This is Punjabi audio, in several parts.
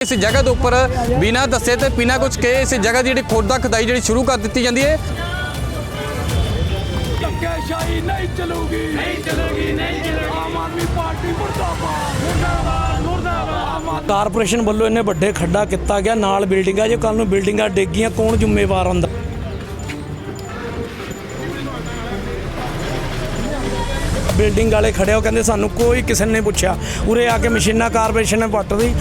ਇਸ ਜਗ੍ਹਾ ਦੇ ਉੱਪਰ ਬਿਨਾਂ ਦੱਸੇ ਤੇ ਬਿਨਾਂ ਕੁਝ ਕਹੇ ਇਸ ਜਗ੍ਹਾ ਦੀ ਜਿਹੜੀ ਖੋਦਾ ਖਦਾਈ ਜਿਹੜੀ ਸ਼ੁਰੂ ਕਰ ਦਿੱਤੀ ਜਾਂਦੀ ਹੈ। ਧੱਕੇਸ਼ਾਹੀ ਨਹੀਂ ਚਲੂਗੀ। ਨਹੀਂ ਚਲੂਗੀ ਨਹੀਂ ਚਲੂਗੀ। ਆਮ ਆਦਮੀ ਪਾਰਟੀ ਮੁਰਦਾਬਾਦ। ਮੁਰਦਾਬਾਦ ਮੁਰਦਾਬਾਦ। ਆਮ ਆਦਮੀ ਕਾਰਪੋਰੇਸ਼ਨ ਵੱਲੋਂ ਇੰਨੇ ਵੱਡੇ ਖੱਡਾ ਕੀਤਾ ਗਿਆ ਨਾਲ ਬਿਲਡਿੰਗਾਂ ਜੇ ਕੱਲ ਨੂੰ ਬਿਲਡਿੰਗਾਂ ਡੇਗੀਆਂ ਕੌਣ ਜ਼ਿੰਮੇਵਾਰ ਹੁੰਦਾ? ਬਿਲਡਿੰਗ ਵਾਲੇ ਖੜੇ ਹੋ ਕਹਿੰਦੇ ਸਾਨੂੰ ਕੋਈ ਕਿਸੇ ਨੇ ਪੁੱਛਿਆ। ਉਰੇ ਆ ਕੇ ਮਸ਼ੀਨਾਂ ਕਾਰਪੋਰੇਸ਼ਨ ਨੇ ਪੱਟ ਦੀ।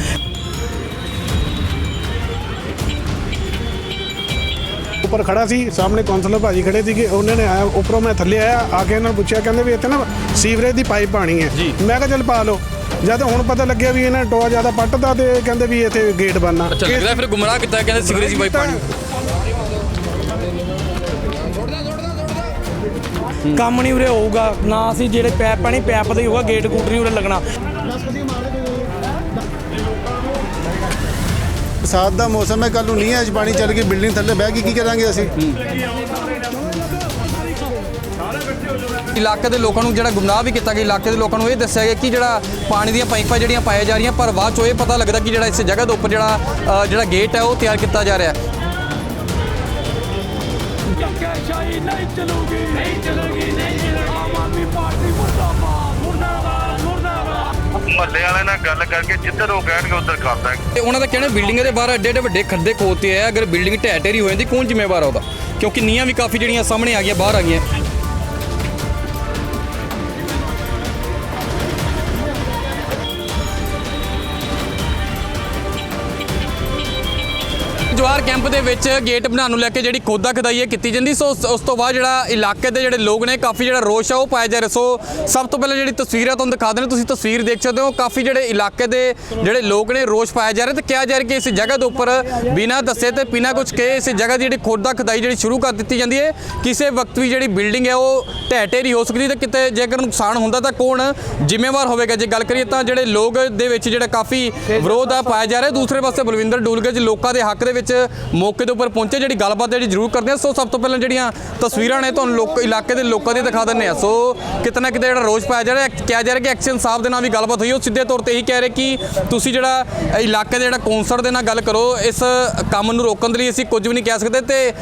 ਉੱਪਰ ਖੜਾ ਸੀ ਸਾਹਮਣੇ ਕਾਉਂਸਲਰ ਭਾਜੀ ਖੜੇ ਸੀਗੇ ਉਹਨਾਂ ਨੇ ਆਇਆ ਉੱਪਰੋਂ ਮੈਂ ਥੱਲੇ ਆਇਆ ਆ ਕੇ ਇਹਨਾਂ ਨੂੰ ਪੁੱਛਿਆ ਕਹਿੰਦੇ ਵੀ ਇੱਥੇ ਨਾ ਸੀਵਰੇਜ ਦੀ ਪਾਈਪ ਪਾਣੀ ਹੈ। ਮੈਂ ਕਿਹਾ ਚੱਲ ਪਾ ਲਓ। ਜਦ ਹੁਣ ਪਤਾ ਲੱਗਿਆ ਵੀ ਇਹਨਾਂ ਨੇ ਟੋਆ ਜ਼ਿਆਦਾ ਪੱਟਦਾ ਤੇ ਕਹਿੰਦੇ ਵੀ ਇੱਥੇ ਗੇਟ ਬਣਨਾ। ਅੱਛਾ ਲੱਗਦਾ ਫਿਰ ਗੁੰਮਰਾਹ ਕੀਤਾ ਕਹਿੰਦੇ ਸਿਗਰੇਟ ਦੀ ਪਾਈਪ ਪਾਣੀ ਕੰਮ ਨਹੀਂ ਉਰੇ ਹੋਊਗਾ ਨਾ ਅਸੀਂ ਜਿਹੜੇ ਪੈਪ ਪਾਣੀ ਪੈਪ ਦਾ ਹੀ ਹੋਊਗਾ ਗੇਟ ਗੂਟ ਨਹੀਂ ਉਰੇ ਲੱਗਣਾ। ਬਰਸਾਤ ਦਾ ਮੌਸਮ ਹੈ ਕੱਲ ਨੂੰ ਨਹੀਂ ਅੱਜ ਪਾਣੀ ਚੱਲ ਗਈ ਬਿਲਡਿੰਗ ਥੱਲੇ ਬਹਿ ਕੇ ਕੀ ਕਰਾਂਗੇ ਅਸੀਂ? ਇਲਾਕੇ ਦੇ ਲੋਕਾਂ ਨੂੰ ਜਿਹੜਾ ਗੁੰਮਰਾਹ ਵੀ ਕੀਤਾ ਗਿਆ ਇਲਾਕੇ ਦੇ ਲੋਕਾਂ ਨੂੰ ਇਹ ਦੱਸਿਆ ਗਿਆ ਕਿ ਜਿਹੜਾ ਪਾਣੀ ਦੀਆਂ ਪਾਈਪਾਂ ਜਿਹੜੀਆਂ ਪਾਇਆ ਜਾ ਰਹੀਆਂ ਪਰ ਬਾਅਦ ਚੋਂ ਇਹ ਪਤਾ ਲੱਗਦਾ ਕਿ ਜਿਹੜਾ ਇਸ ਜਗ੍ਹਾ ਦੇ ਉੱਪਰ ਜਿਹੜਾ ਅ, ਜਿਹੜਾ ਗੇਟ ਹੈ ਉਹ ਤਿਆਰ ਕੀਤਾ ਜਾ ਰਿਹਾ ਹੈ। ਧੱਕੇਸ਼ਾਹੀ ਨਹੀਂ ਚਲੂਗੀ। ਨਹੀਂ ਚਲੂਗੀ ਨਹੀਂ ਮਹੱਲੇ ਵਾਲਿਆਂ ਨਾਲ ਗੱਲ ਕਰਕੇ ਜਿੱਧਰ ਉਹ ਕਹਿਣਗੇ ਉੱਧਰ ਕਰ ਦਾਂਗੇ। ਤੇ ਉਹਨਾਂ ਦਾ ਕਹਿਣਾ ਬਿਲਡਿੰਗਾਂ ਦੇ ਬਾਹਰ ਐਡੇ ਐਡੇ ਵੱਡੇ ਖੱਡੇ ਖੋਤੇ ਆ। ਅਗਰ ਬਿਲਡਿੰਗ ਢਹਿ ਢੇਰੀ ਹੋ ਜਾਂਦੀ ਕੌਣ ਜ਼ਿੰਮੇਵਾਰ ਆ ਉਹਦਾ। ਕਿਉਂਕਿ ਨੀਆਂ ਵੀ ਕਾਫੀ ਜਿਹੜੀਆਂ ਸਾਹਮਣੇ ਆ ਗਈਆਂ, ਬਾਹਰ ਆ ਗਈਆਂ। ਜਵਾਰ ਕੈਂਪ ਦੇ ਵਿੱਚ ਗੇਟ ਬਣਾਉਣ ਨੂੰ ਲੈ ਕੇ ਜਿਹੜੀ ਖੋਦਾ ਖਦਾਈ ਹੈ ਕੀਤੀ ਜਾਂਦੀ। ਸੋ ਉਸ- ਤੋਂ ਬਾਅਦ ਜਿਹੜਾ ਇਲਾਕੇ ਦੇ ਜਿਹੜੇ ਲੋਕ ਨੇ, ਕਾਫੀ ਜਿਹੜਾ ਰੋਸ਼ ਆ ਉਹ ਪਾਇਆ ਜਾ ਰਿਹਾ। ਸੋ ਸਭ ਤੋਂ ਪਹਿਲਾਂ ਜਿਹੜੀ ਤਸਵੀਰ ਆ ਤੁਹਾਨੂੰ ਦਿਖਾ ਦਿੰਦੇ ਤੁਸੀਂ ਤਸਵੀਰ ਦੇਖ ਸਕਦੇ ਹੋ, ਕਾਫੀ ਜਿਹੜੇ ਇਲਾਕੇ ਦੇ ਜਿਹੜੇ ਲੋਕ ਨੇ ਰੋਸ਼ ਪਾਇਆ ਜਾ ਰਿਹਾ ਤੇ ਕਿਹਾ ਜਾ ਰਿਹਾ ਕਿ ਇਸ ਜਗ੍ਹਾ ਦੇ ਉੱਪਰ ਬਿਨਾਂ ਦੱਸੇ ਤੇ ਬਿਨਾਂ ਕੁਝ ਕਹੇ ਇਸ ਜਗ੍ਹਾ ਦੀ ਜਿਹੜੀ ਖੋਦਾ ਖਦਾਈ ਜਿਹੜੀ ਸ਼ੁਰੂ ਕਰ ਦਿੱਤੀ ਜਾਂਦੀ ਹੈ। ਕਿਸੇ ਵਕਤ ਵੀ ਜਿਹੜੀ ਬਿਲਡਿੰਗ ਹੈ ਉਹ ਢਹਿ ਢੇਰੀ ਹੋ ਸਕਦੀ ਤੇ ਕਿਤੇ ਜੇਕਰ ਨੁਕਸਾਨ ਹੁੰਦਾ ਤਾਂ ਕੌਣ ਜ਼ਿੰਮੇਵਾਰ ਹੋਵੇਗਾ? ਜੇ ਗੱਲ ਕਰੀਏ ਤਾਂ ਜਿਹੜੇ ਲੋਕ ਦੇ ਵਿੱਚ ਜਿਹੜਾ ਕਾਫੀ ਵਿਰੋਧ ਆ ਪਾਇਆ ਜਾ ਰਿਹਾ। ਦੂਸਰੇ ਪਾਸੇ ਬਲਵਿੰਦਰ ਡੂਲਗਜ ਲੋਕਾਂ ਦੇ ਹੱਕ ਦੇ ਵਿੱਚ ਮੌਕੇ ਦੇ ਉੱਪਰ ਪਹੁੰਚੇ ਜਿਹੜੀ ਗੱਲਬਾਤ ਜਿਹੜੀ ਜ਼ਰੂਰ ਕਰਦੇ ਆ ਸੋ ਸਭ ਤੋਂ ਪਹਿਲਾਂ ਜਿਹੜੀਆਂ ਤਸਵੀਰਾਂ ਨੇ ਤੁਹਾਨੂੰ ਲੋਕ ਇਲਾਕੇ ਦੇ ਲੋਕਾਂ ਦੀ ਦਿਖਾ ਦਿੰਨੇ ਆ ਸੋ ਕਿਤੇ ਨਾ ਕਿਤੇ ਜਿਹੜਾ ਰੋਜ਼ ਪਾਇਆ ਜਾ ਰਿਹਾ ਕਿਹਾ ਜਾ ਰਿਹਾ ਕਿ ਐਕਸ਼ਨ ਸਾਹਿਬ ਦੇ ਨਾਲ ਵੀ ਗੱਲਬਾਤ ਹੋਈ। ਉਹ ਸਿੱਧੇ ਤੌਰ ਤੇ ਇਹੀ ਕਹਿ ਰਹੇ ਕਿ ਤੁਸੀਂ ਜਿਹੜਾ ਇਲਾਕੇ ਦੇ ਜਿਹੜਾ ਕੌਂਸਲਰ ਦੇ ਨਾਲ ਗੱਲ ਕਰੋ ਇਸ ਕੰਮ ਨੂੰ ਰੋਕਣ ਦੇ ਲਈ ਅਸੀਂ ਕੁਝ ਵੀ ਨਹੀਂ ਕਹਿ ਸਕਦੇ। ਤੇ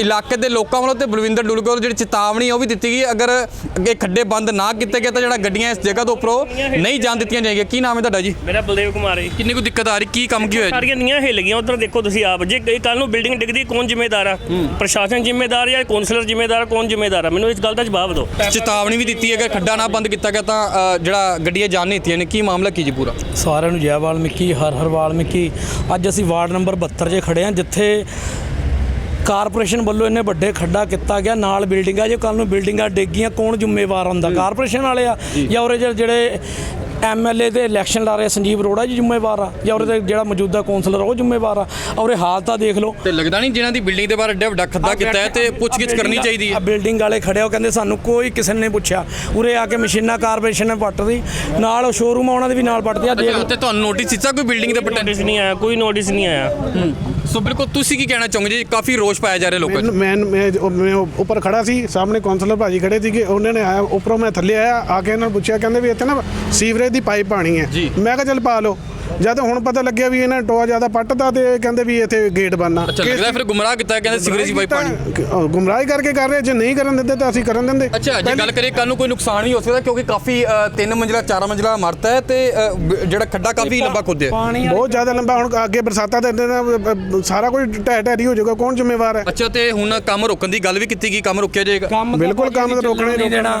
ਇਲਾਕੇ ਦੇ ਲੋਕਾਂ ਵੱਲੋਂ ਤੇ ਬਲਵਿੰਦਰ ਡੁਲਗਰ ਵੱਲੋਂ ਜਿਹੜੀ ਚੇਤਾਵਨੀ ਉਹ ਵੀ ਦਿੱਤੀ ਗਈ। ਅਗਰ ਅੱਗੇ ਖੱਡੇ ਬੰਦ ਨਾ ਕੀਤੇ ਗਏ ਤਾਂ ਜਿਹੜਾ ਗੱਡੀਆਂ ਇਸ ਜਗ੍ਹਾ ਤੋਂ ਉੱਪਰੋਂ ਨਹੀਂ ਜਾਣ ਦਿੱਤੀਆਂ ਜਾਏਗੀਆਂ। ਕੀ ਨਾਮ ਹੈ ਤੁਹਾਡਾ ਜੀ? ਮੇਰਾ ਬਲਦੇਵ ਕੁਮਾਰ ਹੈ ਕਿੰਨੀ ਕੁ ਦਿੱਕਤ ਆ ਰਹੀ? ਕੀ ਕੰਮ ਕੀ ਹੋਇਆ ਸਾਰੀਆਂ ਨੀਆਂ ਹਿੱਲ ਗਈਆਂ। ਉਧਰ ਦੇਖੋ ਤੁਸੀਂ ਆਪ ਜੇ ਕੱਲ ਨੂੰ ਬਿਲਡਿੰਗ ਡਿੱਗਦੀ ਕੌਣ ਜ਼ਿੰਮੇਦਾਰ ਆ? ਪ੍ਰਸ਼ਾਸਨ ਜ਼ਿੰਮੇਦਾਰ ਜਾਂ ਕੌਂਸਲਰ ਜ਼ਿੰਮੇਦਾਰ ਕੌਣ ਜ਼ਿੰਮੇਦਾਰ ਆ? ਮੈਨੂੰ ਇਸ ਗੱਲ ਦਾ ਜਵਾਬ ਦਿਓ। ਚੇਤਾਵਨੀ ਵੀ ਦਿੱਤੀ ਹੈ ਕਿ ਖੱਡਾ ਨਾ ਬੰਦ ਕੀਤਾ ਗਿਆ ਤਾਂ ਜਿਹੜਾ ਗੱਡੀਆਂ ਜਾਣ ਨਹੀਂ ਦਿੱਤੀਆਂ ਨੇ ਕੀ ਮਾਮਲਾ ਕੀ ਜੀ ਪੂਰਾ? ਸਾਰਿਆਂ ਨੂੰ ਜੈ ਵਾਲਮੀਕੀ ਹਰ ਹਰ ਵਾਲਮੀਕੀ। ਅੱਜ ਅਸੀਂ ਵਾਰਡ ਨੰਬਰ 72 'ਚ ਖੜੇ ਹਾਂ ਜਿੱਥੇ ਕਾਰਪੋਰੇਸ਼ਨ ਵੱਲੋਂ ਇੰਨੇ ਵੱਡੇ ਖੱਡਾ ਕੀਤਾ ਗਿਆ ਨਾਲ ਬਿਲਡਿੰਗਾਂ ਜੇ ਕੱਲ ਨੂੰ ਬਿਲਡਿੰਗਾਂ ਡੇਗੀਆਂ ਕੌਣ ਜ਼ਿੰਮੇਵਾਰ ਹੁੰਦਾ? ਕਾਰਪੋਰੇਸ਼ਨ ਵਾਲੇ ਆ ਜਾਂ। ਜਿਹੜੇ- ਜਿਹੜੇ ਐਮਐਲਏ ਦੇ ਇਲੈਕਸ਼ਨ ਲੜ ਰਹੇ ਸੰਜੀਵ ਅਰੋੜਾ ਜੀ ਜ਼ਿੰਮੇਵਾਰ ਆ ਜਾਂ ਉਰੇ ਦੇ ਜਿਹੜਾ ਮੌਜੂਦਾ ਕੌਂਸਲਰ ਉਹ ਜ਼ਿੰਮੇਵਾਰ ਆ। ਔਰ ਇਹ ਹਾਲਤ ਆ ਦੇਖ ਲਓ। ਤੇ ਲੱਗਦਾ ਨਹੀਂ ਜਿਨ੍ਹਾਂ ਦੀ ਬਿਲਡਿੰਗ ਦੇ ਬਾਹਰ ਐਡਾ ਵੱਡਾ ਖੱਦਾ ਕੀਤਾ ਹੈ ਤੇ ਪੁੱਛਗਿੱਛ ਕਰਨੀ ਚਾਹੀਦੀ ਆ ਹੈ। ਬਿਲਡਿੰਗ ਵਾਲੇ ਖੜੇ ਹੋ ਕਹਿੰਦੇ ਸਾਨੂੰ ਕੋਈ ਕਿਸੇ ਨੇ ਪੁੱਛਿਆ। ਉਰੇ ਆ ਕੇ ਮਸ਼ੀਨਾਂ ਕਾਰਪੋਰੇਸ਼ਨ ਨੇ ਪੱਟਦੀ ਨਾਲ ਸ਼ੋਰੂਮ ਉਹਨਾਂ ਦੇ ਵੀ ਨਾਲ ਪੱਟਦੇ ਆ ਦੇਖ ਤੇ ਤੁਹਾਨੂੰ ਨੋਟਿਸ ਦਿੱਤਾ ਕੋਈ ਬਿਲਡਿੰਗ ਦੇ ਨੋਟਿਸ ਨਹੀਂ ਆਇਆ ਕੋਈ ਨੋਟਿਸ ਨਹੀਂ ਆਇਆ। ਸੋ ਬਿਲਕੁਲ ਤੁਸੀਂ ਕੀ ਕਹਿਣਾ ਚਾਹੋਗੇ ਜੀ? ਕਾਫੀ ਰੋਸ਼ ਪਾਇਆ ਜਾ ਰਿਹਾ ਲੋਕਾਂ 'ਚ। ਮੈਂ ਮੈਂ ਉਹ- ਮੈਂ ਉੱਪਰ ਖੜਾ ਸੀ ਸਾਹਮਣੇ ਕਾਉਂਸਲਰ ਭਾਜੀ ਖੜੇ ਸੀਗੇ ਉਹਨਾਂ ਨੇ ਆਇਆ ਉੱਪਰੋਂ ਮੈਂ ਥੱਲੇ ਆਇਆ ਆ ਕੇ ਇਹਨਾਂ ਨੂੰ ਪੁੱਛਿਆ ਕਹਿੰਦੇ ਵੀ ਇੱਥੇ ਨਾ ਸੀਵਰੇਜ ਦੀ ਪਾਈਪ ਪਾਣੀ ਹੈ। ਮੈਂ ਕਿਹਾ ਚੱਲ ਪਾ ਲਓ। ਜਦ ਹੁਣ ਪਤਾ ਲੱਗਿਆ ਵੀ ਇਹਨਾਂ ਨੇ ਟੋਆ ਜ਼ਿਆਦਾ ਪੱਟਦਾ ਤੇ ਕਹਿੰਦੇ ਵੀ ਇੱਥੇ ਗੇਟ ਬਣਨਾ। ਅੱਛਾ ਲੱਗਦਾ ਫਿਰ ਗੁੰਮਰਾਹ ਕੀਤਾ ਕਹਿੰਦੇ ਸਿਗਰੇਟ ਦੀ ਪਾਈਪ ਪਾਣੀ। ਗੁੰਮਰਾਹੀ ਕਰਕੇ ਕਰ ਰਹੇ ਜੇ ਨਹੀਂ ਕਰਨ ਦਿੰਦੇ ਤਾਂ ਅਸੀਂ ਕਰਨ ਦਿੰਦੇ। ਅੱਛਾ ਜੇ ਗੱਲ ਕਰੀਏ ਕੱਲ ਨੂੰ ਕੋਈ ਨੁਕਸਾਨ ਵੀ ਹੋ ਸਕਦਾ ਕਿਉਂਕਿ ਕਾਫੀ ਤਿੰਨ ਮੰਜ਼ਿਲਾ ਚਾਰ ਮੰਜ਼ਿਲਾ ਇਮਾਰਤ ਹੈ ਤੇ ਜਿਹੜਾ ਖੱਡਾ ਕਾਫੀ ਲੰਬਾ ਖੁੱਦਿਆ। ਬਹੁਤ ਜ਼ਿਆਦਾ ਲੰਬਾ ਹੁਣ ਅੱਗੇ ਬਰਸਾਤਾਂ ਦੇ ਦਿਨ ਸਾਰਾ ਕੁਝ ਢਹਿ ਢਹਿਰੀ ਹੋ ਜਾਊਗਾ ਕੌਣ ਜ਼ਿੰਮੇਵਾਰ ਹੈ? ਅੱਛਾ ਤੇ ਹੁਣ ਕੰਮ ਰੋਕਣ ਦੀ ਗੱਲ ਵੀ ਕੀਤੀ ਗਈ ਕੰਮ ਰੁਕਿਆ ਜਾਏਗਾ। ਬਿਲਕੁਲ ਕੰਮ ਤਾਂ ਰੋਕਣਾ ਹੀ ਨਹੀਂ ਦੇਣਾ।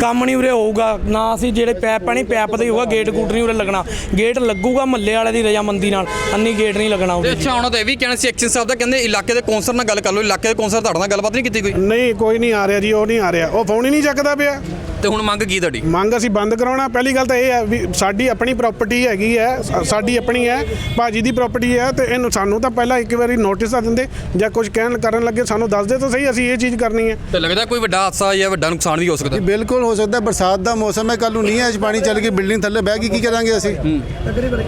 ਕੰਮ ਨਹੀਂ ਉਰੇ ਹੋਊਗਾ ਨਾ ਅਸੀਂ ਜਿਹੜੇ ਪੈਪ ਪਾਣੀ ਪੈਪ ਦਾ ਹੋਊਗਾ ਗੇਟ ਗੂਟ ਨਹੀਂ ਉਰੇ ਲੱਗਣਾ। ਗੇਟ ਲੱਗੂਗਾ ਮੱਲੇ ਵਾਲੇ ਦੀ ਰਜਾਮੰਦੀ ਨਾਲ ਅੰਨੀ ਗੇਟ ਨਹੀਂ ਲੱਗਣਾ ਤੇ ਉਰੇ ਅੱਛਾ ਉਹਨਾਂ ਦਾ ਇਹ ਵੀ ਕਹਿਣਾ ਸੀ ਐਕਸ਼ਨ ਸਾਹਿਬ ਦਾ ਕਹਿੰਦੇ ਇਲਾਕੇ ਦੇ ਕੌਂਸਲਰ ਨਾਲ ਗੱਲ ਕਰ ਲਓ ਇਲਾਕੇ ਦੇ ਕੌਂਸਲਰ ਤੁਹਾਡੇ ਨਾਲ ਗੱਲਬਾਤ ਨਹੀਂ ਕੀਤੀ ਕੋਈ? ਨਹੀਂ ਕੋਈ ਨਹੀਂ ਆ ਰਿਹਾ ਜੀ ਉਹ ਨਹੀਂ ਆ ਰਿਹਾ। ਉਹ ਫੋਨ ਹੀ ਨਹੀਂ ਚੱਕਦਾ ਪਿਆ। ਤੇ ਹੁਣ ਮੰਗ ਕੀ ਤੁਹਾਡੀ? ਮੰਗ ਅਸੀਂ ਬੰਦ ਕਰਾਉਣਾ। ਪਹਿਲੀ ਗੱਲ ਤਾਂ ਇਹ ਹੈ ਵੀ ਸਾਡੀ ਆਪਣੀ ਪ੍ਰਾਪਰਟੀ ਹੈਗੀ ਹੈ ਸਾ- ਸਾਡੀ ਆਪਣੀ ਹੈ ਭਾਜੀ ਦੀ ਪ੍ਰਾਪਰਟੀ ਹੈ ਤੇ ਇਹਨੂੰ ਸਾਨੂੰ ਤਾਂ ਪਹਿਲਾਂ ਇੱਕ ਵਾਰੀ ਨੋਟਿਸ ਤਾਂ ਦਿੰਦੇ ਜਾਂ ਕੁਝ ਕਹਿਣ ਕਰਨ ਲੱਗੇ ਸਾਨੂੰ ਦੱਸ ਦੇ ਤਾਂ ਸਹੀ ਅਸੀਂ ਇਹ ਚੀਜ਼ ਕਰਨੀ ਹੈ। ਤੇ ਲੱਗਦਾ ਕੋਈ ਵੱਡਾ ਹਾਦਸਾ ਜਾਂ ਵੱਡਾ ਨੁਕਸਾਨ ਵੀ ਹੋ ਸਕਦਾ। ਜੀ ਬਿਲਕੁਲ ਹੋ ਸਕਦਾ ਬਰਸਾਤ ਦਾ ਮੌਸਮ ਹੈ ਕੱਲ ਨੂੰ ਨਹੀਂ ਅੱਜ ਪਾਣੀ ਚੱਲ ਗਈ ਬਿਲਡਿੰਗ ਥੱਲੇ ਬਹਿ ਕੇ ਕੀ ਕਰਾਂਗੇ ਅਸੀਂ?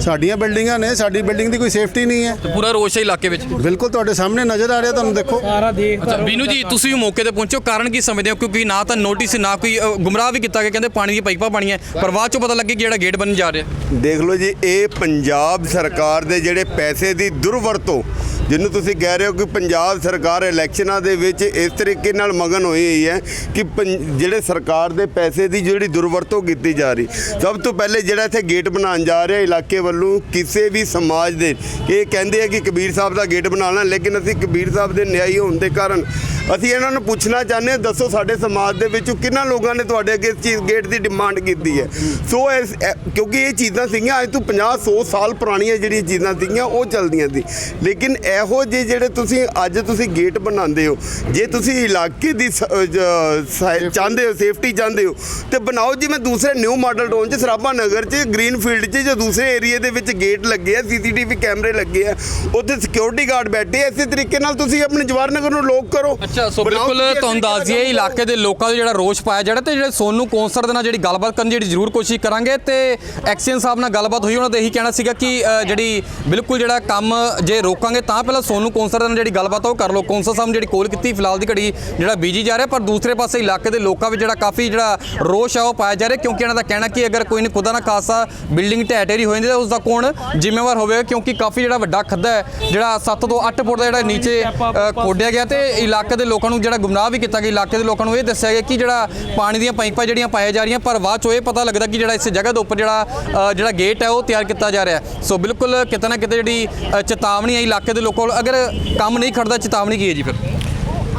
ਸਾਡੀਆਂ ਬਿਲਡਿੰਗਾਂ ਨੇ ਸਾਡੀ ਬਿਲਡਿੰਗ ਦੀ ਕੋਈ ਸੇਫਟੀ ਨਹੀਂ ਹੈ। ਤੇ ਪੂਰਾ ਰੋਸ਼ ਹੈ ਇਲਾਕੇ ਵਿੱਚ। ਬਿਲਕੁਲ ਤੁਹਾਡੇ ਸਾਹਮਣੇ ਨਜ਼ਰ ਆ ਰਿਹਾ ਤੁਹਾਨੂੰ ਦੇਖੋ। ਸਾਰਾ ਦੇਖ ਅੱਛਾ ਬੀਨੂ ਜੀ ਤੁਸੀਂ ਵੀ ਮੌਕੇ ਤੇ ਪਹੁੰਚੋ ਕਾਰਨ ਕੀ ਸਮਝਦੇ ਹੋ? ਕਿਉਂਕਿ ਨਾ ਤਾਂ ਨੋਟਿਸ ਨਾ ਕੋਈ ਗੁੰਮਰਾਹ ਗੁੰਮਰਾਹ ਵੀ ਕੀਤਾ ਗਿਆ ਕਹਿੰਦੇ ਪਾਣੀ ਦੀਆਂ ਪਾਈਪਾਂ ਪਾਣੀਆਂ ਪਰ ਬਾਅਦ ਚੋਂ ਪਤਾ ਲੱਗੇ ਕਿ ਜਿਹੜਾ ਗੇਟ ਬਣਨ ਜਾ ਰਿਹਾ। ਦੇਖ ਲਓ ਜੀ, ਇਹ ਪੰਜਾਬ ਸਰਕਾਰ ਦੇ ਜਿਹੜੇ ਪੈਸੇ ਦੀ ਦੁਰਵਰਤੋਂ ਜਿਹਨੂੰ ਤੁਸੀਂ ਕਹਿ ਰਹੇ ਹੋ ਕਿ ਪੰਜਾਬ ਸਰਕਾਰ ਇਲੈਕਸ਼ਨਾਂ ਦੇ ਵਿੱਚ ਇਸ ਤਰੀਕੇ ਨਾਲ ਮਗਨ ਹੋਈ ਹੋਈ ਹੈ ਕਿ ਪੰ- ਜਿਹੜੇ ਸਰਕਾਰ ਦੇ ਪੈਸੇ ਦੀ ਜਿਹੜੀ ਦੁਰਵਰਤੋਂ ਕੀਤੀ ਜਾ ਰਹੀ। ਸਭ ਤੋਂ ਪਹਿਲੇ ਜਿਹੜਾ ਇੱਥੇ ਗੇਟ ਬਣਾਉਣ ਜਾ ਰਿਹਾ ਇਲਾਕੇ ਵੱਲੋਂ ਕਿਸੇ ਵੀ ਸਮਾਜ ਦੇ, ਇਹ ਕਹਿੰਦੇ ਆ ਕਿ ਕਬੀਰ ਸਾਹਿਬ ਦਾ ਗੇਟ ਬਣਾਉਣਾ, ਲੇਕਿਨ ਅਸੀਂ ਕਬੀਰ ਸਾਹਿਬ ਦੇ ਨਿਆਈ ਹੋਣ ਦੇ ਕਾਰਨ ਅਸੀਂ ਇਹਨਾਂ ਨੂੰ ਪੁੱਛਣਾ ਚਾਹੁੰਦੇ ਹਾਂ, ਦੱਸੋ ਸਾਡੇ ਸਮਾਜ ਦੇ ਵਿੱਚੋਂ ਕਿੰਨਾ ਲੋਕਾਂ ਨੇ ਤੁਹਾਡੇ ਅੱਗੇ ਇਸ ਚੀਜ਼, ਗੇਟ ਦੀ ਡਿਮਾਂਡ ਕੀਤੀ ਹੈ। ਸੋ ਇਸ ਕਿਉਂਕਿ ਇਹ ਚੀਜ਼ਾਂ ਸੀਗੀਆਂ, ਅੱਜ ਤੋਂ 50 100 ਸਾਲ ਪੁਰਾਣੀਆਂ ਜਿਹੜੀਆਂ ਚੀਜ਼ਾਂ ਸੀਗੀਆਂ, ਉਹ ਚੱਲਦੀਆਂ ਸੀ। ਲੇਕਿਨ ਇਹੋ ਜਿਹੇ ਜਿਹੜੇ ਤੁਸੀਂ ਅੱਜ ਤੁਸੀਂ ਗੇਟ ਬਣਾਉਂਦੇ ਹੋ ਜੇ ਤੁਸੀਂ ਇਲਾਕੇ ਦੀ ਸ- ਜ- ਚਾਹੁੰਦੇ ਹੋ ਸੇਫਟੀ ਚਾਹੁੰਦੇ ਹੋ ਤੇ ਬਣਾਓ ਜਿਵੇਂ ਦੂਸਰੇ ਨਿਊ ਮਾਡਲ ਟਾਊਨ 'ਚ ਸਰਾਭਾ ਨਗਰ 'ਚ ਗ੍ਰੀਨ ਫੀਲਡ 'ਚ ਜਾਂ ਦੂਸਰੇ ਏਰੀਆ ਦੇ ਵਿੱਚ ਗੇਟ ਲੱਗੇ ਆ ਸੀਸੀਟੀਵੀ ਕੈਮਰੇ ਲੱਗੇ ਆ ਉੱਥੇ ਸਿਕਿਉਰਿਟੀ ਗਾਰਡ ਬੈਠੇ ਆ ਇਸੇ ਤਰੀਕੇ ਨਾਲ ਤੁਸੀਂ ਆਪਣੇ ਜਵਾਹਰ ਨਗਰ ਨੂੰ ਲੋਕ ਕਰੋ। ਅੱਛਾ ਸੋ ਬਣਾਓ ਬਿਲਕੁਲ ਤੁਸੀਂ ਤੁਹਾਨੂੰ ਦੱਸ ਦਈਏ ਇਲਾਕੇ ਦੇ ਲੋਕਾਂ ਦਾ ਜਿਹੜਾ ਰੋਸ਼ ਪਾਇਆ ਜਿਹੜਾ ਤੇ ਜਿਹੜੇ ਸੋਨੂ ਕੌਂਸਰ ਦੇ ਨਾਲ ਜਿਹੜੀ ਗੱਲਬਾਤ ਕਰਨ ਦੀ ਜਿਹੜੀ ਜ਼ਰੂਰ ਕੋਸ਼ਿਸ਼ ਕਰਾਂਗੇ ਤੇ ਐਕਸੀਅਨ ਸਾਹਿਬ ਨਾਲ ਗੱਲਬਾਤ ਹੋਈ ਉਹਨਾਂ ਦਾ ਇਹੀ ਕਹਿਣਾ ਸੀਗਾ ਕਿ ਅ, ਜਿਹੜੀ ਬਿਲਕੁਲ ਜਿਹੜਾ ਕੰਮ ਜੇ ਰੋਕਾਂਗੇ ਤਾਂ ਪਹਿਲਾਂ ਸੋਨੂ ਕੌਂਸਰ ਨਾਲ ਜਿਹੜੀ ਗੱਲਬਾਤ ਉਹ ਕਰ ਲਓ। ਕੌਂਸਰ ਸਾਹਿਬ ਨੇ ਜਿਹੜੀ ਕੋਲ ਕੀਤੀ, ਫਿਲਹਾਲ ਦੀ ਘੜੀ ਜਿਹੜਾ ਬੀਜੀ ਜਾ ਰਿਹਾ, ਪਰ ਦੂਸਰੇ ਪਾਸੇ ਇਲਾਕੇ ਦੇ ਲੋਕਾਂ ਵਿੱਚ ਜਿਹੜਾ ਕਾਫੀ ਜਿਹੜਾ ਰੋਸ਼ ਆ, ਉਹ ਪਾਇਆ ਜਾ ਰਿਹਾ। ਕਿਉਂਕਿ ਇਹਨਾਂ ਦਾ ਕਹਿਣਾ ਕਿ ਅਗਰ ਕੋਈ ਨੇ ਖੁਦਾ ਨਾ ਖਾਸਾ ਬਿਲਡਿੰਗ ਢਹਿ ਢੇਰੀ ਹੋ ਜਾਂਦੀ ਤਾਂ ਉਸ ਦਾ ਕੌਣ ਜ਼ਿੰਮੇਵਾਰ ਹੋਵੇਗਾ? ਕਿਉਂਕਿ ਕਾਫੀ ਜਿਹੜਾ ਵੱਡਾ ਖੱਦਾ ਹੈ, ਜਿਹੜਾ 7 ਤੋਂ 8 ਫੁੱਟ ਦਾ ਜਿਹੜਾ ਨੀਚੇ ਖੋਡਿਆ ਗਿਆ ਤੇ ਇਲਾਕੇ ਦੇ ਲੋਕਾਂ ਨੂੰ ਜਿਹੜਾ ਗੁੰਮਰਾਹ ਵੀ ਕੀਤਾ ਗਿਆ। ਇਲਾਕੇ ਦੇ ਲੋਕਾਂ ਨੂੰ ਇਹ ਦੱਸਿਆ ਗਿਆ ਕਿ ਜਿਹੜਾ ਪਾਣੀ ਦੀਆਂ ਪਾਈਪਾਂ ਜਿਹੜੀਆਂ ਪਾਇਆ ਜਾ ਰਹੀਆਂ, ਪਰ ਬਾਅਦ ਚੋਂ ਇਹ ਪਤਾ ਲੱਗਦਾ ਕਿ ਜਿਹੜਾ ਇਸ ਜਗ੍ਹਾ ਦੇ ਉੱਪਰ ਜਿਹੜਾ ਜਿਹੜਾ ਗੇਟ ਹੈ, ਉਹ ਤਿਆਰ ਕੀਤਾ ਜਾ ਰਿਹਾ। ਸੋ ਬਿਲਕੁਲ ਕਿਤੇ ਨਾ ਕਿਤੇ ਜਿਹੜੀ ਚੇਤਾਵਨੀ ਹੈ ਇਲਾਕੇ ਦੇ ਲੋਕ ਕੋਲ ਅਗਰ ਕੰਮ ਨਹੀਂ ਖੜਦਾ ਚੇਤਾਵਨੀ ਕੀ ਹੈ ਜੀ ਫਿਰ?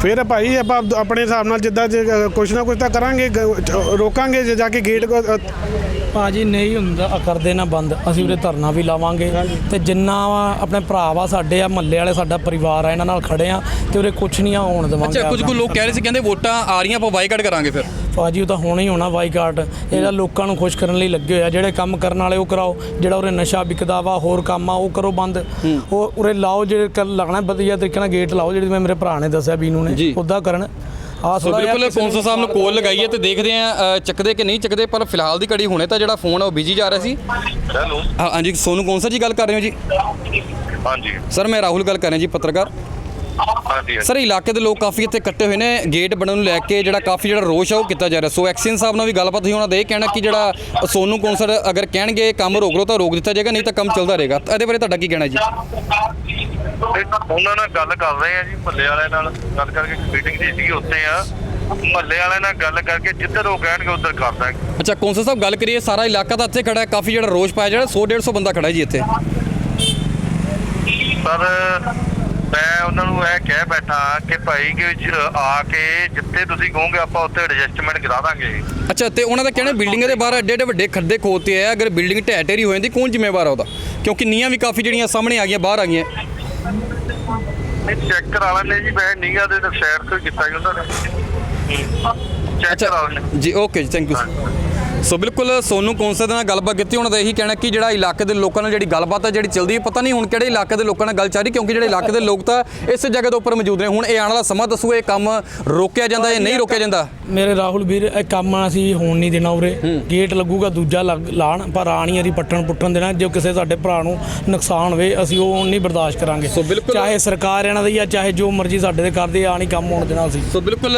ਫਿਰ ਭਾਈ ਆਪਾਂ ਆਪਣੇ ਹਿਸਾਬ ਨਾਲ ਜਿੱਦਾਂ ਜੇ ਕੁਛ ਨਾ ਕੁਛ ਤਾਂ ਕਰਾਂਗੇ ਗ- ਰੋਕਾਂਗੇ ਜੇ ਜਾ ਕੇ ਗੇਟ ਕੋ- ਅ, ਭਾਜੀ ਨਹੀਂ ਹੁੰਦਾ ਕਰਦੇ ਨਾ ਬੰਦ। ਅਸੀਂ ਉਰੇ ਧਰਨਾ ਵੀ ਲਾਵਾਂਗੇ। ਤੇ ਜਿੰਨਾ ਵਾ ਆਪਣੇ ਭਰਾ ਵਾ ਸਾਡੇ ਆ ਮਹੱਲੇ ਵਾਲੇ ਸਾਡਾ ਪਰਿਵਾਰ ਆ ਇਹਨਾਂ ਨਾਲ ਖੜੇ ਆ ਤੇ ਉਰੇ ਕੁਛ ਨਹੀਂ ਆ ਹੋਣ ਦੇਵਾਂਗੇ ਅੱਛਾ ਕੁਝ ਕੁ ਲੋਕ ਕਹਿ ਰਹੇ ਸੀ ਕਹਿੰਦੇ ਵੋਟਾਂ ਆ ਰਹੀਆਂ ਆਪਾਂ ਬਾਈਕਾਟ ਕਰਾਂਗੇ ਫਿਰ। ਭਾਜੀ ਉਹ ਤਾਂ ਹੋਣਾ ਹੀ ਹੋਣਾ ਬਾਈਕਾਟ ਇਹਦਾ ਲੋਕਾਂ ਨੂੰ ਖੁਸ਼ ਕਰਨ ਲਈ ਲੱਗੇ ਹੋਇਆ ਜਿਹੜੇ ਕੰਮ ਕਰਨ ਵਾਲੇ ਉਹ ਕਰਾਓ। ਜਿਹੜਾ ਉਰੇ ਨਸ਼ਾ ਵਿਕਦਾ ਵਾ ਹੋਰ ਕੰਮ ਆ ਉਹ ਕਰੋ ਬੰਦ। ਉਹ ਉਰੇ ਲਾਓ ਜਿਹੜੇ ਲਾਣਾ ਵਧੀਆ ਤਰੀਕੇ ਨਾਲ ਗੇਟ ਲਾਓ ਜਿਹੜੇ ਮੇਰੇ ਭਰਾ ਨੇ ਦੱਸਿਆ ਬੀਨੂ ਜੀ। ਨੇ ਉਦਾਂ ਕਰਨ। ਆ ਸੋ ਬਿਲਕੁਲ ਕੌਂਸਲ ਸਾਹਿਬ ਨੂੰ ਕੋਲ ਲਗਾਈ ਹੈ ਤੇ ਦੇਖਦੇ ਆ ਚੱਕਦੇ ਕਿ ਨਹੀਂ ਚੱਕਦੇ ਪਰ ਫਿਲਹਾਲ ਦੀ ਘੜੀ ਹੁਣੇ ਤਾਂ ਜਿਹੜਾ ਫੋਨ ਆ ਉਹ ਬਿਜ਼ੀ ਜਾ ਰਿਹਾ ਸੀ। ਹੈਲੋ। ਹਾਂ- ਹਾਂਜੀ ਸੋਨੂ ਕੌਂਸਲ ਜੀ ਗੱਲ ਕਰ ਰਹੇ ਹੋ ਜੀ? ਹਾਂਜੀ। ਸਰ ਮੈਂ ਰਾਹੁਲ ਗੱਲ ਕਰ ਰਿਹਾ ਜੀ ਪੱਤਰਕਾਰ। ਹਾਂਜੀ ਸਰ ਇਲਾਕੇ ਦੇ ਲੋਕ ਕਾਫੀ ਇੱਥੇ ਇਕੱਠੇ ਹੋਏ ਨੇ। ਗੇਟ ਬਣਨ ਨੂੰ ਲੈ ਕੇ ਜਿਹੜਾ ਕਾਫੀ ਜਿਹੜਾ ਰੋਸ਼ ਆ ਉਹ ਕੀਤਾ ਜਾ ਰਿਹਾ। ਸੋ ਐਕਸੀਅਨ ਸਾਹਿਬ ਨਾਲ ਵੀ ਗੱਲਬਾਤ ਹੋਈ ਉਹਨਾਂ ਦਾ ਇਹ ਕਹਿਣਾ ਕਿ ਜਿਹੜਾ ਸੋਨੂ ਕੌਂਸਲ ਅਗਰ ਕਹਿਣਗੇ ਕੰਮ ਰੋਕ ਲਓ ਤਾਂ ਰੋਕ ਦਿੱਤਾ ਜਾਏਗਾ ਨਹੀਂ ਤਾਂ ਕੰਮ ਚੱਲਦਾ ਰਹੇਗਾ। ਇਹਦੇ ਬਾਰੇ ਤੁਹਾਡਾ ਕੀ ਕਹਿਣਾ ਜੀ? ਉਹਨਾਂ ਨਾਲ ਗੱਲ ਕਰ ਰਹੇ ਆ ਜੀ ਮੱਲੇ ਵਾਲਿਆਂ ਨਾਲ ਗੱਲ ਕਰਕੇ ਮੀਟਿੰਗ ਜੀ ਸੀ ਉੱਥੇ ਆ। ਮੱਲੇ ਵਾਲਿਆਂ ਨਾਲ ਗੱਲ ਕਰਕੇ ਜਿੱਧਰ ਉਹ ਕਹਿਣਗੇ ਉੱਧਰ ਕਰ ਦਾਂਗੇ। ਅੱਛਾ ਕੌਂਸਲ ਸਾਹਿਬ ਗੱਲ ਕਰੀਏ ਸਾਰਾ ਇਲਾਕਾ ਤਾਂ ਇੱਥੇ ਖੜਾ ਹੈ ਕਾਫੀ ਜਿਹੜਾ ਰੋਸ਼ ਪਾਇਆ ਜਿਹੜਾ 100 150 ਬੰਦਾ ਖੜਾ ਜੀ ਇੱਥੇ। ਪਰ ਮੈਂ ਉਹਨਾਂ ਨੂੰ ਇਹ ਕਹਿ ਬੈਠਾ ਕਿ ਭਾਈ ਕਿ ਜ- ਆ ਕੇ ਜਿੱਥੇ ਤੁਸੀਂ ਕਹੋਗੇ ਆਪਾਂ ਉੱਥੇ ਐਡਜਸਟਮੈਂਟ ਕਰਾ ਦਾਂਗੇ। ਅੱਛਾ ਤੇ ਉਹਨਾਂ ਦਾ ਕਹਿਣਾ ਬਿਲਡਿੰਗਾਂ ਦੇ ਬਾਹਰ ਐਡੇ ਐਡੇ ਵੱਡੇ ਖੱਡੇ ਖੋਤੇ ਆ ਅਗਰ ਬਿਲਡਿੰਗ ਢਹਿ ਢੇਰੀ ਹੋ ਜਾਂਦੀ ਕੌਣ ਜ਼ਿੰਮੇਵਾਰ ਆ ਉਹਦਾ? ਕਿਉਂਕਿ ਨੀਆਂ ਵੀ ਕਾਫੀ ਜਿਹੜੀਆਂ ਸਾਹਮਣੇ ਆ ਗਈਆਂ ਬਾਹਰ ਆ ਗਈਆਂ। ਚੈੱਕ ਕਰਾ ਲੈਣੇ ਜੀ ਮੈਂ ਨੀਗਾ ਦੇ ਸ਼ਹਿਰ ਤੋਂ ਕੀਤਾ ਜੀ ਉਹਨਾਂ ਨੇ। ਚੈੱਕ ਕਰਾ ਲੈਣੇ ਜੀ ਓਕੇ ਜੀ ਥੈਂਕ ਯੂ ਸੋ ਬਿਲਕੁਲ ਸੋਨੂ ਕੌਂਸਲ ਦੇ ਨਾਲ ਗੱਲਬਾਤ ਕੀਤੀ ਉਹਨਾਂ ਦਾ ਇਹੀ ਕਹਿਣਾ ਕਿ ਜਿਹੜਾ ਇਲਾਕੇ ਦੇ ਲੋਕਾਂ ਨਾਲ ਜਿਹੜੀ ਗੱਲਬਾਤ ਹੈ ਜਿਹੜੀ ਚੱਲਦੀ ਹੈ ਪਤਾ ਨਹੀਂ ਹੁਣ ਕਿਹੜੇ ਇਲਾਕੇ ਦੇ ਲੋਕਾਂ ਨਾਲ ਗੱਲ ਚੱਲ ਰਹੀ ਕਿਉਂਕਿ ਜਿਹੜੇ ਇਲਾਕੇ ਦੇ ਲੋਕ ਤਾਂ ਇਸ ਜਗ੍ਹਾ ਦੇ ਉੱਪਰ ਮੌਜੂਦ ਨੇ। ਹੁਣ ਇਹ ਆਉਣ ਵਾਲਾ ਸਮਾਂ ਦੱਸੂ ਇਹ ਕੰਮ ਰੋਕਿਆ ਜਾਂਦਾ ਜਾਂ ਨਹੀਂ ਰੋਕਿਆ ਜਾਂਦਾ? ਮੇਰੇ ਰਾਹੁਲ ਵੀਰ ਇਹ ਕੰਮ ਅਸੀਂ ਹੋਣ ਨਹੀਂ ਦੇਣਾ ਉਰੇ। ਗੇਟ ਲੱਗੂਗਾ ਦੂਜਾ ਲਾਣ ਪਰ ਆਣੀ ਅਸੀਂ ਪੱਟਣ ਪੁੱਟਣ ਦੇਣਾ ਜੇ ਕਿਸੇ ਸਾਡੇ ਭਰਾ ਨੂੰ ਨੁਕਸਾਨ ਹੋਵੇ ਅਸੀਂ ਉਹ ਨਹੀਂ ਬਰਦਾਸ਼ਤ ਕਰਾਂਗੇ। ਚਾਹੇ ਸਰਕਾਰ ਇਹਨਾਂ ਦੀ ਆ ਚਾਹੇ ਜੋ ਮਰਜ਼ੀ ਸਾਡੇ ਤੇ ਕਰਦੇ ਆ ਨਹੀਂ ਕੰਮ ਹੋਣ ਦੇਣਾ ਅਸੀਂ। ਸੋ ਬਿਲਕੁਲ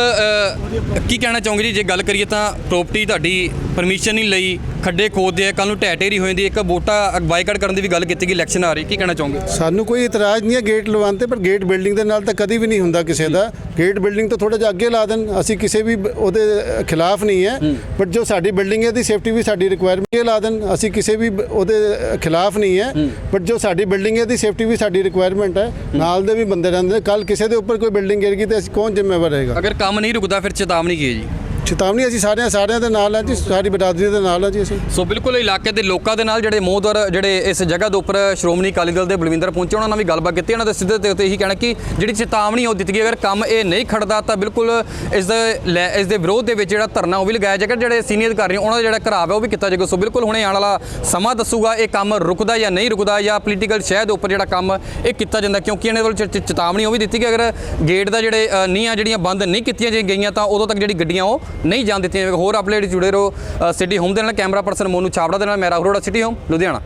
ਕੀ ਕਹਿਣਾ ਚਾਹੋਗੇ ਜੀ? ਜੇ ਗੱਲ ਕਰੀਏ ਤਾਂ ਪ੍ਰਾਪਰਟੀ ਤੁਹਾਡੀ ਪਰਮਿਸ਼ਨ ਨਹੀਂ ਲਈ ਖੱਡੇ ਖੋਦਦੇ ਆ ਕੱਲ ਨੂੰ ਢਹਿ ਢੇਰੀ ਹੋ ਜਾਂਦੀ ਹੈ, ਇੱਕ ਵੋਟਾਂ ਬਾਈਕਾਟ ਕਰਨ ਦੀ ਵੀ ਗੱਲ ਕੀਤੀ ਗਈ ਇਲੈਕਸ਼ਨ ਆ ਰਹੀ ਕੀ ਕਹਿਣਾ ਚਾਹੋਗੇ? ਸਾਨੂੰ ਕੋਈ ਇਤਰਾਜ਼ ਨਹੀਂ ਹੈ ਗੇਟ ਲਵਾਉਣ ਤੇ ਪਰ ਗੇਟ ਬਿਲਡਿੰਗ ਦੇ ਨਾਲ ਤਾਂ ਕਦੀ ਵੀ ਨਹੀਂ ਹੁੰਦਾ ਕਿਸੇ ਦਾ। ਗੇਟ ਬਿਲਡਿੰਗ ਤੋਂ ਥੋੜਾ ਜਿਹਾ ਅੱਗੇ ਲਾ ਦੇਣ ਅਸੀਂ ਕਿਸੇ ਵੀ ਉਹਦੇ ਖਿਲਾਫ ਨਹੀਂ ਹੈ। ਬਟ ਜੋ ਸਾਡੀ ਬਿਲਡਿੰਗ ਹੈ ਦੀ ਸੇਫਟੀ ਵੀ ਸਾਡੀ ਰਿਕੁਆਇਰਮੈਂਟ ਇਹ ਲਾ ਦੇਣ ਅਸੀਂ ਕਿਸੇ ਵੀ ਉਹਦੇ ਖਿਲਾਫ ਨਹੀਂ ਹੈ। ਬਟ ਜੋ ਸਾਡੀ ਬਿਲਡਿੰਗ ਹੈ ਦੀ ਸੇਫਟੀ ਵੀ ਸਾਡੀ ਰਿਕੁਆਇਰਮੈਂਟ ਹੈ। ਨਾਲ ਦੇ ਵੀ ਬੰਦੇ ਰਹਿੰਦੇ ਨੇ। ਕੱਲ ਕਿਸੇ ਦੇ ਉੱਪਰ ਕੋਈ ਬਿਲਡਿੰਗ ਗਿਰ ਗਈ ਤੇ ਅਸੀਂ ਕੌਣ ਜ਼ਿੰਮੇਵਾਰ ਰਹੇਗਾ? ਅਗਰ ਕੰਮ ਨਹੀਂ ਰੁਕਦਾ ਫਿਰ ਚੇਤਾਵਨੀ ਕੀ ਹੈ ਜੀ? ਚੇਤਾਵਨੀ ਅਸੀਂ ਸਾਰਿਆਂ ਸਾਰਿਆਂ ਦੇ ਨਾਲ ਹਾਂ ਜੀ ਸਾਰੀ ਬਰਾਦਰੀ ਦੇ ਨਾਲ ਹਾਂ ਜੀ ਅਸੀਂ। ਸੋ ਬਿਲਕੁਲ ਇਲਾਕੇ ਦੇ ਲੋਕਾਂ ਦੇ ਨਾਲ ਜਿਹੜੇ ਮੋਹਦਰ ਜਿਹੜੇ ਇਸ ਜਗ੍ਹਾ ਦੇ ਉੱਪਰ ਸ਼੍ਰੋਮਣੀ ਅਕਾਲੀ ਦਲ ਦੇ ਬਲਵਿੰਦਰ ਪਹੁੰਚੇ ਉਹਨਾਂ ਨਾਲ ਵੀ ਗੱਲਬਾਤ ਕੀਤੀ ਉਹਨਾਂ ਦੇ ਸਿੱਧੇ ਤੇ ਉੱਤੇ ਇਹੀ ਕਹਿਣਾ ਕਿ ਜਿਹੜੀ ਚੇਤਾਵਨੀ ਉਹ ਦਿੱਤੀ ਗਈ ਅਗਰ ਕੰਮ ਇਹ ਨਹੀਂ ਖੜਦਾ ਤਾਂ ਬਿਲਕੁਲ ਇਸ ਦੇ ਲੈ- ਇਸ ਦੇ ਵਿਰੋਧ ਦੇ ਵਿੱਚ ਜਿਹੜਾ ਧਰਨਾ ਉਹ ਵੀ ਲਗਾਇਆ ਜਾਏਗਾ ਜਿਹੜੇ ਸੀਨੀਅਰ ਅਧਿਕਾਰੀ ਨੇ ਉਹਨਾਂ ਦਾ ਜਿਹੜਾ ਘਰਾਵ ਹੈ ਉਹ ਵੀ ਕੀਤਾ ਜਾਏਗਾ। ਸੋ ਬਿਲਕੁਲ ਹੁਣੇ ਆਉਣ ਵਾਲਾ ਸਮਾਂ ਦੱਸੂਗਾ ਇਹ ਕੰਮ ਰੁਕਦਾ ਜਾਂ ਨਹੀਂ ਰੁਕਦਾ ਜਾਂ ਪੋਲੀਟੀਕਲ ਸ਼ਹਿ ਦੇ ਉੱਪਰ ਜਿਹੜਾ ਕੰਮ ਇਹ ਕੀਤਾ ਜਾਂਦਾ ਕਿਉਂਕਿ ਇਹਨਾਂ ਵੱਲੋਂ ਚੇਤਾਵਨੀ ਉਹ ਵੀ ਦਿੱਤੀ ਕਿ ਅਗਰ ਗੇਟ ਦਾ ਜਿਹੜੇ ਅ, ਜਿਹੜੀਆਂ ਬੰਦ ਨਹੀਂ ਕੀਤੀਆਂ ਜੇ ਗਈਆਂ ਤਾਂ ਉਦੋਂ ਤੱਕ ਜਿਹੜੀ ਗੱਡੀਆਂ ਉਹ ਨਹੀਂ ਜਾਣ ਦਿੱਤੀਆਂ ਜਾਵੇਗਾ। ਹੋਰ ਅਪਡੇਟ ਜੁੜੇ ਰਹੋ ਸਿਟੀ ਹੋਮ ਦੇ ਨਾਲ, ਕੈਮਰਾ ਪਰਸਨ ਮੋਨੂ ਛਾਬੜਾ ਦੇ ਨਾਲ, ਮੈਂ ਰਾਹੁਲ ਅਰੋੜਾ, ਸਿਟੀ ਹੋਮ ਲੁਧਿਆਣਾ